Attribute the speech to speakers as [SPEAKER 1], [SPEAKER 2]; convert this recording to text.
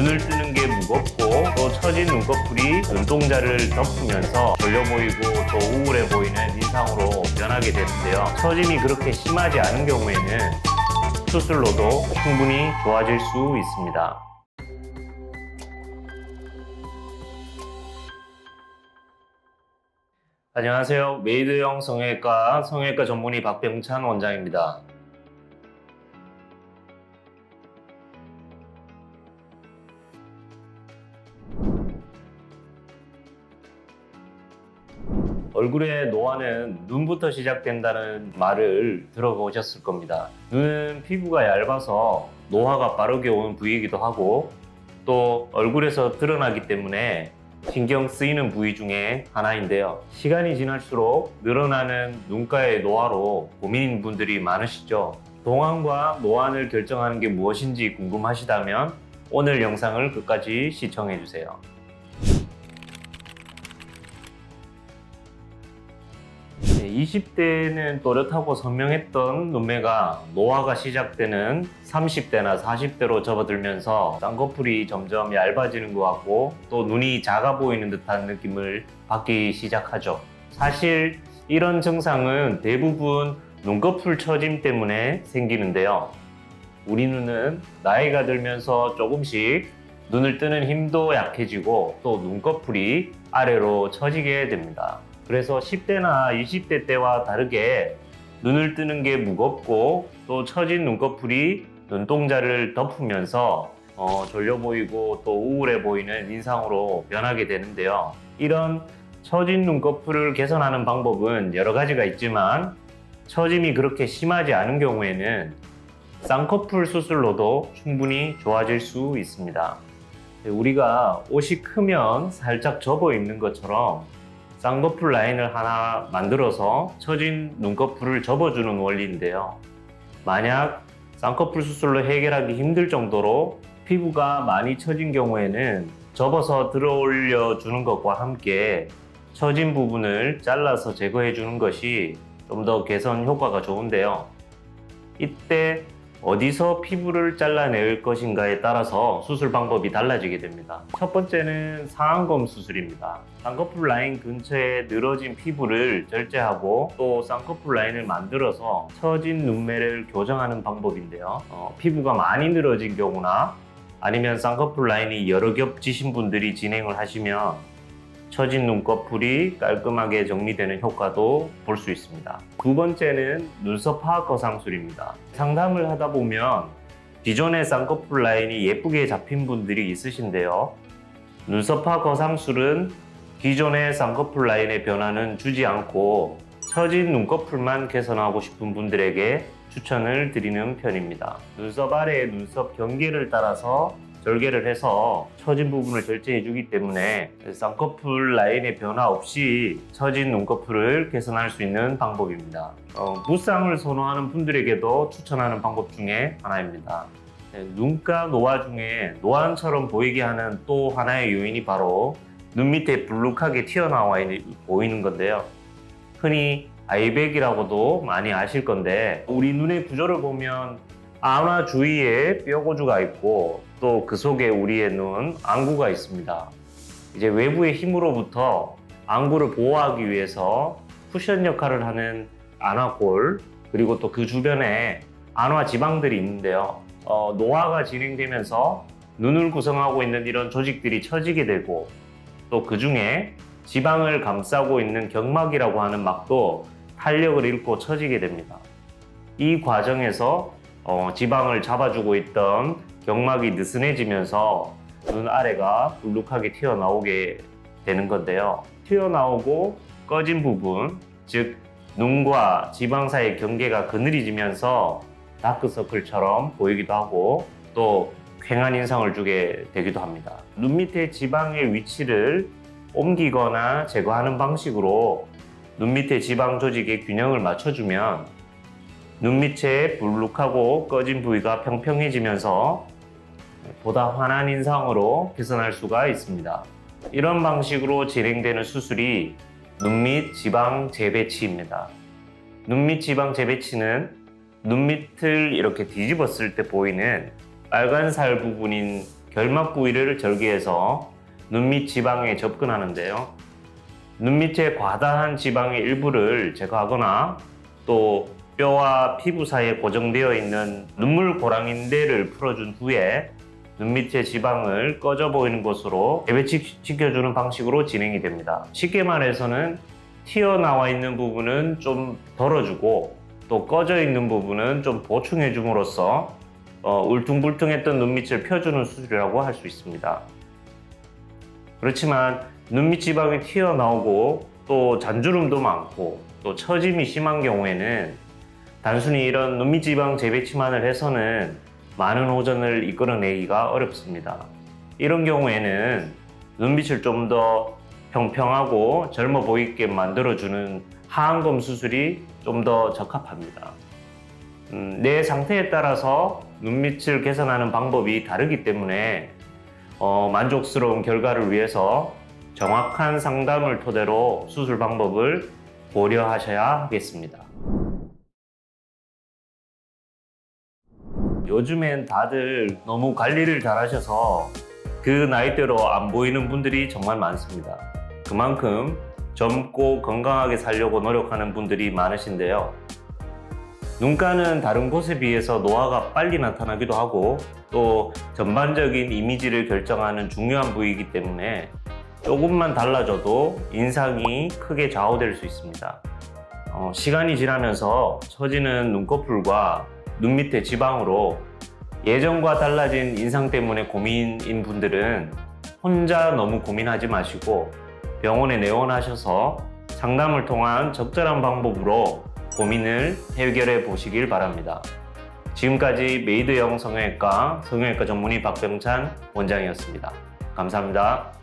[SPEAKER 1] 눈을 뜨는 게 무겁고 또 처진 눈꺼풀이 눈동자를 덮으면서 졸려 보이고 또 우울해 보이는 인상으로 변하게 되는데요. 처짐이 그렇게 심하지 않은 경우에는 수술로도 충분히 좋아질 수 있습니다. 안녕하세요. 메이드형 성형외과 성형외과 전문의 박병찬 원장입니다. 얼굴의 노화는 눈부터 시작된다는 말을 들어보셨을 겁니다. 눈은 피부가 얇아서 노화가 빠르게 오는 부위이기도 하고 또 얼굴에서 드러나기 때문에 신경 쓰이는 부위 중에 하나인데요. 시간이 지날수록 늘어나는 눈가의 노화로 고민인 분들이 많으시죠. 동안과 노안을 결정하는 게 무엇인지 궁금하시다면 오늘 영상을 끝까지 시청해 주세요. 20대는 또렷하고 선명했던 눈매가 노화가 시작되는 30대나 40대로 접어들면서 쌍꺼풀이 점점 얇아지는 것 같고 또 눈이 작아 보이는 듯한 느낌을 받기 시작하죠. 사실 이런 증상은 대부분 눈꺼풀 처짐 때문에 생기는데요. 우리 눈은 나이가 들면서 조금씩 눈을 뜨는 힘도 약해지고 또 눈꺼풀이 아래로 처지게 됩니다. 그래서 10대나 20대 때와 다르게 눈을 뜨는 게 무겁고 또 처진 눈꺼풀이 눈동자를 덮으면서 어, 졸려 보이고 또 우울해 보이는 인상으로 변하게 되는데요. 이런 처진 눈꺼풀을 개선하는 방법은 여러 가지가 있지만 처짐이 그렇게 심하지 않은 경우에는 쌍꺼풀 수술로도 충분히 좋아질 수 있습니다. 우리가 옷이 크면 살짝 접어 입는 것처럼 쌍꺼풀 라인을 하나 만들어서 처진 눈꺼풀을 접어주는 원리인데요. 만약 쌍꺼풀 수술로 해결하기 힘들 정도로 피부가 많이 처진 경우에는 접어서 들어올려 주는 것과 함께 처진 부분을 잘라서 제거해 주는 것이 좀 더 개선 효과가 좋은데요. 이때 어디서 피부를 잘라낼 것인가에 따라서 수술 방법이 달라지게 됩니다. 첫 번째는 상안검 수술입니다. 쌍꺼풀 라인 근처에 늘어진 피부를 절제하고 또 쌍꺼풀 라인을 만들어서 처진 눈매를 교정하는 방법인데요. 어, 피부가 많이 늘어진 경우나 아니면 쌍꺼풀 라인이 여러 겹 지신 분들이 진행을 하시면 처진 눈꺼풀이 깔끔하게 정리되는 효과도 볼 수 있습니다. 두 번째는 눈썹 파악 거상술입니다. 상담을 하다 보면 기존의 쌍꺼풀 라인이 예쁘게 잡힌 분들이 있으신데요. 눈썹 파악 거상술은 기존의 쌍꺼풀 라인의 변화는 주지 않고 처진 눈꺼풀만 개선하고 싶은 분들에게 추천을 드리는 편입니다. 눈썹 아래의 눈썹 경계를 따라서 절개를 해서 처진 부분을 절제해 주기 때문에 쌍꺼풀 라인의 변화 없이 처진 눈꺼풀을 개선할 수 있는 방법입니다. 어, 무쌍을 선호하는 분들에게도 추천하는 방법 중에 하나입니다. 네, 눈가 노화 중에 노안처럼 보이게 하는 또 하나의 요인이 바로 눈 밑에 불룩하게 튀어나와 있는- 보이는 건데요. 흔히 아이백이라고도 많이 아실 건데 우리 눈의 구조를 보면 안화 주위에 뼈고주가 있고 또 그 속에 우리의 눈 안구가 있습니다. 이제 외부의 힘으로부터 안구를 보호하기 위해서 쿠션 역할을 하는 안화골 그리고 또 그 주변에 안화 지방들이 있는데요. 어, 노화가 진행되면서 눈을 구성하고 있는 이런 조직들이 처지게 되고 또 그 중에 지방을 감싸고 있는 경막이라고 하는 막도 탄력을 잃고 처지게 됩니다. 이 과정에서 어, 지방을 잡아주고 있던 경막이 느슨해지면서 눈 아래가 불룩하게 튀어나오게 되는 건데요. 튀어나오고 꺼진 부분, 즉 눈과 지방 사이의 경계가 그늘해지면서 다크서클처럼 보이기도 하고 또 쾌한 인상을 주게 되기도 합니다. 눈 밑에 지방의 위치를 옮기거나 제거하는 방식으로 눈 밑에 지방 조직의 균형을 맞춰주면 눈 밑에 불룩하고 꺼진 부위가 평평해지면서 보다 환한 인상으로 개선할 수가 있습니다. 이런 방식으로 진행되는 수술이 눈밑 지방 재배치입니다. 눈밑 지방 재배치는 눈밑을 이렇게 뒤집었을 때 보이는 빨간 살 부분인 결막 부위를 절개해서 눈밑 지방에 접근하는데요. 눈밑의 과다한 지방의 일부를 제거하거나 또 뼈와 피부 사이에 고정되어 있는 눈물 고랑인대를 풀어준 후에 눈 밑의 지방을 꺼져 보이는 곳으로 재배치시켜주는 방식으로 진행이 됩니다. 쉽게 말해서는 튀어나와 있는 부분은 좀 덜어주고 또 꺼져 있는 부분은 좀 보충해 줌으로써 어, 울퉁불퉁했던 눈밑을 펴주는 수술이라고 할 수 있습니다. 그렇지만 눈밑 지방이 튀어나오고 또 잔주름도 많고 또 처짐이 심한 경우에는 단순히 이런 눈밑 지방 재배치만을 해서는 많은 호전을 이끌어내기가 어렵습니다. 이런 경우에는 눈빛을 좀 더 평평하고 젊어 보이게 만들어주는 하안검 수술이 좀 더 적합합니다. 음, 내 상태에 따라서 눈밑을 개선하는 방법이 다르기 때문에 어, 만족스러운 결과를 위해서 정확한 상담을 토대로 수술 방법을 고려하셔야 하겠습니다. 요즘엔 다들 너무 관리를 잘 하셔서 그 나이대로 안 보이는 분들이 정말 많습니다. 그만큼 젊고 건강하게 살려고 노력하는 분들이 많으신데요. 눈가는 다른 곳에 비해서 노화가 빨리 나타나기도 하고 또 전반적인 이미지를 결정하는 중요한 부위이기 때문에 조금만 달라져도 인상이 크게 좌우될 수 있습니다. 어, 시간이 지나면서 처지는 눈꺼풀과 눈 밑에 지방으로 예전과 달라진 인상 때문에 고민인 분들은 혼자 너무 고민하지 마시고 병원에 내원하셔서 상담을 통한 적절한 방법으로 고민을 해결해 보시길 바랍니다. 지금까지 메이드영 성형외과 성형외과 전문의 박병찬 원장이었습니다. 감사합니다.